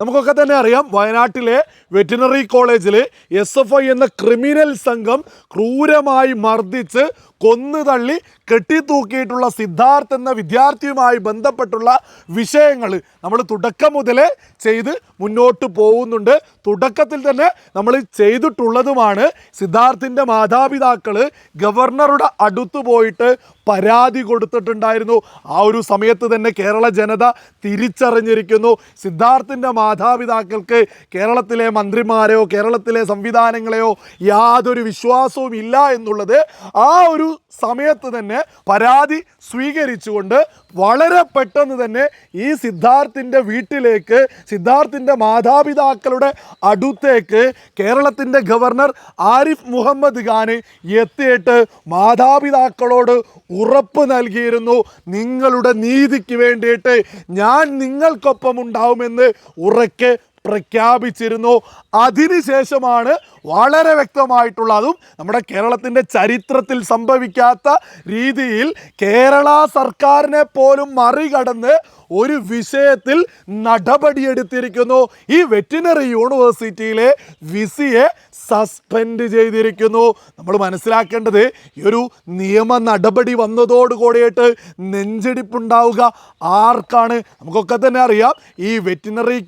നമുക്കൊക്കെ തന്നെ അറിയാം വയനാട്ടിലെ വെറ്റിനറി കോളേജിൽ എസ് എഫ് ഐ എന്ന ക്രിമിനൽ സംഘം ക്രൂരമായി മർദ്ദിച്ച് കൊന്നു തള്ളി കെട്ടിത്തൂക്കിയിട്ടുള്ള സിദ്ധാർത്ഥ് എന്ന വിദ്യാർത്ഥിയുമായി ബന്ധപ്പെട്ടുള്ള വിഷയങ്ങൾ നമ്മൾ തുടക്കം മുതലേ ചെയ്ത് മുന്നോട്ട് പോകുന്നുണ്ട്. തുടക്കത്തിൽ തന്നെ നമ്മൾ ചെയ്തിട്ടുള്ളതുമാണ് സിദ്ധാർത്ഥിന്റെ മാതാപിതാക്കൾ ഗവർണറുടെ അടുത്ത് പോയിട്ട് പരാതി കൊടുത്തിട്ടുണ്ടായിരുന്നു. ആ ഒരു സമയത്ത് തന്നെ കേരള ജനത തിരിച്ചറിഞ്ഞിരിക്കുന്നു. സിദ്ധാർത്ഥിന്റെ മാതാപിതാക്കൾക്ക് കേരളത്തിലെ മന്ത്രിമാരെയോ കേരളത്തിലെ സംവിധാനങ്ങളെയോ യാതൊരു വിശ്വാസവും ഇല്ല എന്നുള്ളത് ആ ഒരു സമയത്ത് തന്നെ പരാതി സ്വീകരിച്ചുകൊണ്ട് വളരെ പെട്ടെന്ന് തന്നെ ഈ സിദ്ധാർത്ഥിന്റെ വീട്ടിലേക്ക് സിദ്ധാർത്ഥിന്റെ മാതാപിതാക്കളുടെ അടുത്തേക്ക് കേരളത്തിന്റെ ഗവർണർ ആരിഫ് മുഹമ്മദ് ഖാൻ എത്തിയിട്ട് മാതാപിതാക്കളോട് ഉറപ്പ് നൽകിയിരുന്നു. നിങ്ങളുടെ നീതിക്ക് വേണ്ടിയിട്ട് ഞാൻ നിങ്ങൾക്കൊപ്പം ഉണ്ടാവുമെന്ന് ഉറക്കെ പ്രഖ്യാപിച്ചിരുന്നു. അതിനുശേഷമാണ് വളരെ വ്യക്തമായിട്ടുള്ള അതും നമ്മുടെ കേരളത്തിന്റെ ചരിത്രത്തിൽ സംഭവിക്കാത്ത രീതിയിൽ കേരള സർക്കാരിനെ പോലും മറികടന്ന് ഒരു വിഷയത്തിൽ നടപടിയെടുത്തിരിക്കുന്നു. ഈ വെറ്റിനറി യൂണിവേഴ്സിറ്റിയിലെ വിസിയെ സസ്പെൻഡ് ചെയ്തിരിക്കുന്നു. നമ്മൾ മനസ്സിലാക്കേണ്ടത് ഈ ഒരു നിയമ നടപടി വന്നതോടുകൂടിയിട്ട് നെഞ്ചിടിപ്പുണ്ടാവുക. ആർക്കാണ്? നമുക്കൊക്കെ തന്നെ അറിയാം. ഈ വെറ്റിനറി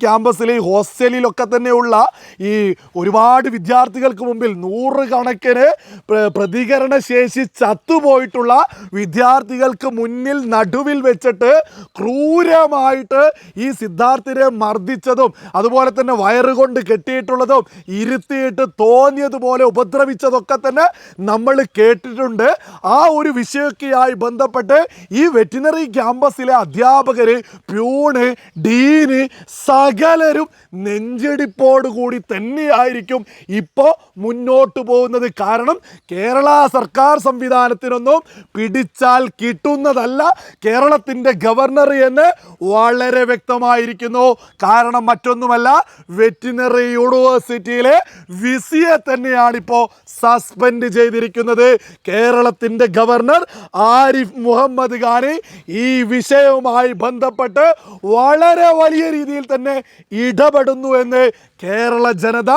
ക്യാമ്പസിൽ എല്ലിലൊക്കെ തന്നെയുള്ള ഈ ഒരുപാട് വിദ്യാർത്ഥികൾക്ക് മുമ്പിൽ നൂറുകണക്കിന് പ്ര- പ്രതികരണ ശേഷി ചത്തുപോയിട്ടുള്ള വിദ്യാർത്ഥികൾക്ക് മുന്നിൽ നടുവിൽ വെച്ചിട്ട് ക്രൂരമായിട്ട് ഈ സിദ്ധാർത്ഥിനെ മർദ്ദിച്ചതും അതുപോലെ തന്നെ വയറുകൊണ്ട് കെട്ടിയിട്ടുള്ളതും ഇരുത്തിയിട്ട് തോന്നിയതുപോലെ ഉപദ്രവിച്ചതൊക്കെ തന്നെ നമ്മൾ കേട്ടിട്ടുണ്ട്. ആ ഒരു വിഷയമൊക്കെയായി ബന്ധപ്പെട്ട് ഈ വെറ്റിനറി ക്യാമ്പസിലെ അധ്യാപകർ പ്യൂണ് ഡീന് സകലരും നെഞ്ചെടിപ്പോട് കൂടി തന്നെയായിരിക്കും ഇപ്പോൾ മുന്നോട്ട് പോകുന്നത്. കാരണം കേരള സർക്കാർ സംവിധാനത്തിനൊന്നും പിടിച്ചാൽ കിട്ടുന്നതല്ല. കേരളത്തിന്റെ ഗവർണർ എന്ന് വളരെ വ്യക്തമായിരിക്കുന്നു. കാരണം മറ്റൊന്നുമല്ല വെറ്റിനറി യൂണിവേഴ്സിറ്റിയിലെ വിസിയെ തന്നെയാണിപ്പോൾ സസ്പെൻഡ് ചെയ്തിരിക്കുന്നത്. കേരളത്തിന്റെ ഗവർണർ ആരിഫ് മുഹമ്മദ് ഖാനെ ഈ വിഷയവുമായി ബന്ധപ്പെട്ട് വളരെ വലിയ രീതിയിൽ തന്നെ ഇടപെടുന്നു എന്ന് കേരള ജനത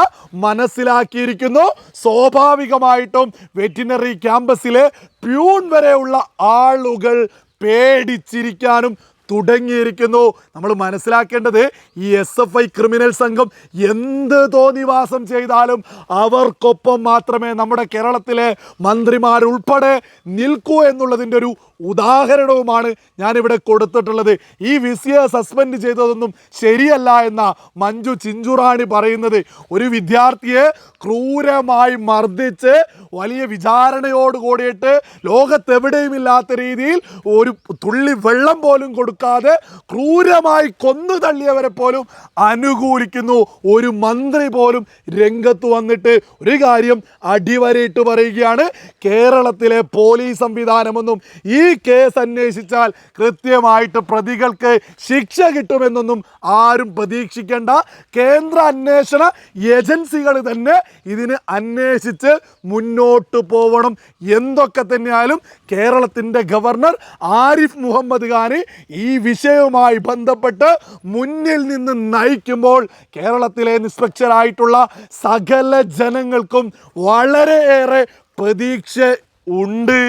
മനസ്സിലാക്കിയിരിക്കുന്നു. സ്വാഭാവികമായിട്ടും വെറ്റിനറി ക്യാമ്പസിലെ പ്യൂൺ വരെയുള്ള ആളുകൾ പേടിച്ചിരിക്കാനും തുടങ്ങിയിരിക്കുന്നു. നമ്മൾ മനസ്സിലാക്കേണ്ടത് ഈ എസ് എഫ് ഐ ക്രിമിനൽ സംഘം എന്ത് തോന്നിവാസം ചെയ്താലും അവർക്കൊപ്പം മാത്രമേ നമ്മുടെ കേരളത്തിലെ മന്ത്രിമാരുൾപ്പെടെ നിൽക്കൂ എന്നുള്ളതിന്റെ ഒരു ഉദാഹരണവുമാണ് ഞാനിവിടെ കൊടുത്തിട്ടുള്ളത്. ഈ വിസിയെ സസ്പെൻഡ് ചെയ്തതൊന്നും ശരിയല്ല എന്ന മഞ്ജു ചിഞ്ചുറാണി പറയുന്നത്. ഒരു വിദ്യാർത്ഥിയെ ക്രൂരമായി മർദ്ദിച്ച് വലിയ വിചാരണയോട് കൂടിയിട്ട് ലോകത്തെവിടെയും ഇല്ലാത്ത രീതിയിൽ ഒരു തുള്ളി വെള്ളം പോലും കൊടുക്കാതെ ക്രൂരമായി കൊന്നു തള്ളിയവരെ പോലും അനുകൂലിക്കുന്നു. ഒരു മന്ത്രി പോലും രംഗത്ത് വന്നിട്ട് ഒരു കാര്യം അടിവരയിട്ട് പറയുകയാണ്. കേരളത്തിലെ പോലീസ് സംവിധാനമൊന്നും ഈ കേസ് അന്വേഷിച്ചാൽ കൃത്യമായിട്ട് പ്രതികൾക്ക് ശിക്ഷ കിട്ടുമെന്നൊന്നും ആരും പ്രതീക്ഷിക്കേണ്ട. കേന്ദ്ര അന്വേഷണ ഏജൻസികൾ തന്നെ ഇതിന് അന്വേഷിച്ച് മുന്നോട്ട് പോവണം. എന്തൊക്കെ തന്നെയായാലും കേരളത്തിന്റെ ഗവർണർ ആരിഫ് മുഹമ്മദ് ഖാന് ഈ വിഷയവുമായി ബന്ധപ്പെട്ട് മുന്നിൽ നിന്ന് നയിക്കുമ്പോൾ കേരളത്തിലെ നിഷ്പക്ഷരായിട്ടുള്ള സകല ജനങ്ങൾക്കും വളരെയേറെ പ്രതീക്ഷ ഉണ്ട്.